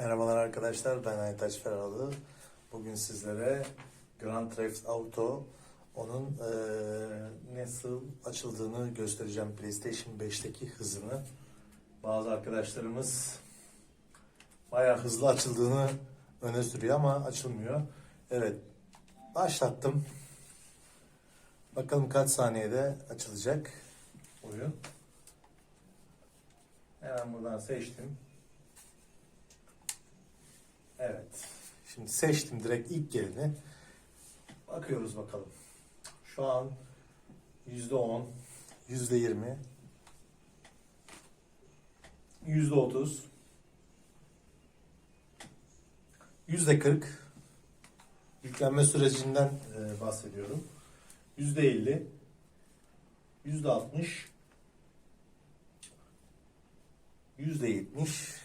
Merhabalar arkadaşlar, ben Aytaç Feralı. Bugün sizlere Grand Theft Auto, onun eee, nasıl açıldığını göstereceğim. PlayStation 5'teki hızını. Bazı arkadaşlarımız bayağı hızlı açıldığını öne sürüyor ama açılmıyor. Evet, başlattım. Bakalım kaç saniyede açılacak oyun. Hemen buradan seçtim. Evet. Şimdi seçtim direkt ilk geleni. Bakıyoruz bakalım. Şu an yüzde on, yüzde yirmi, yüzde otuz, yüzde kırk yüklenme sürecinden e, bahsediyorum. Yüzde elli, yüzde altmış, yüzde yetmiş,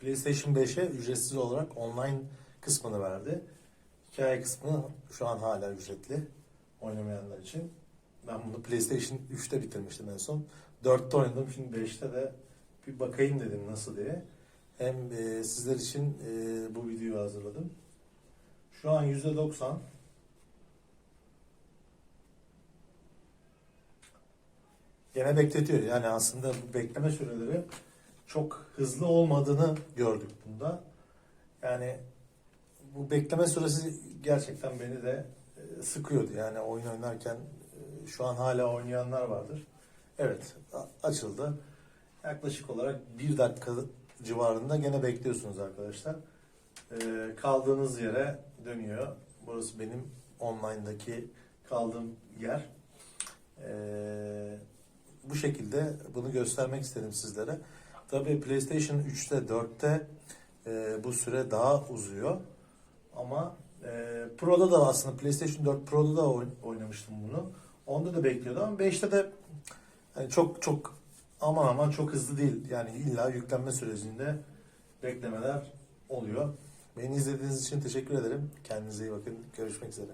PlayStation 5'e ücretsiz olarak online kısmını verdi. Hikaye kısmı şu an hala ücretli oynamayanlar için. Ben bunu PlayStation 3'te bitirmiştim en son. 4'te oynadım şimdi 5'te de bir bakayım dedim nasıl diye. Hem e, sizler için e, bu videoyu hazırladım. Şu an %90. Gene bekletiyor. Yani aslında bu bekleme süreleri çok hızlı olmadığını gördük bunda. Yani bu bekleme süresi gerçekten beni de e, sıkıyordu. Yani oyun oynarken e, şu an hala oynayanlar vardır. Evet açıldı. Yaklaşık olarak bir dakika civarında gene bekliyorsunuz arkadaşlar. E, kaldığınız yere dönüyor. Burası benim online'daki kaldığım yer. Bu şekilde bunu göstermek istedim sizlere. Tabii PlayStation 3'te 4'te e, bu süre daha uzuyor. Ama e, Pro'da da aslında PlayStation 4 Pro'da da oyn- oynamıştım bunu. Onda da bekliyordum ama 5'te de yani çok çok aman aman çok hızlı değil. Yani illa yüklenme sürecinde beklemeler oluyor. Beni izlediğiniz için teşekkür ederim. Kendinize iyi bakın. Görüşmek üzere.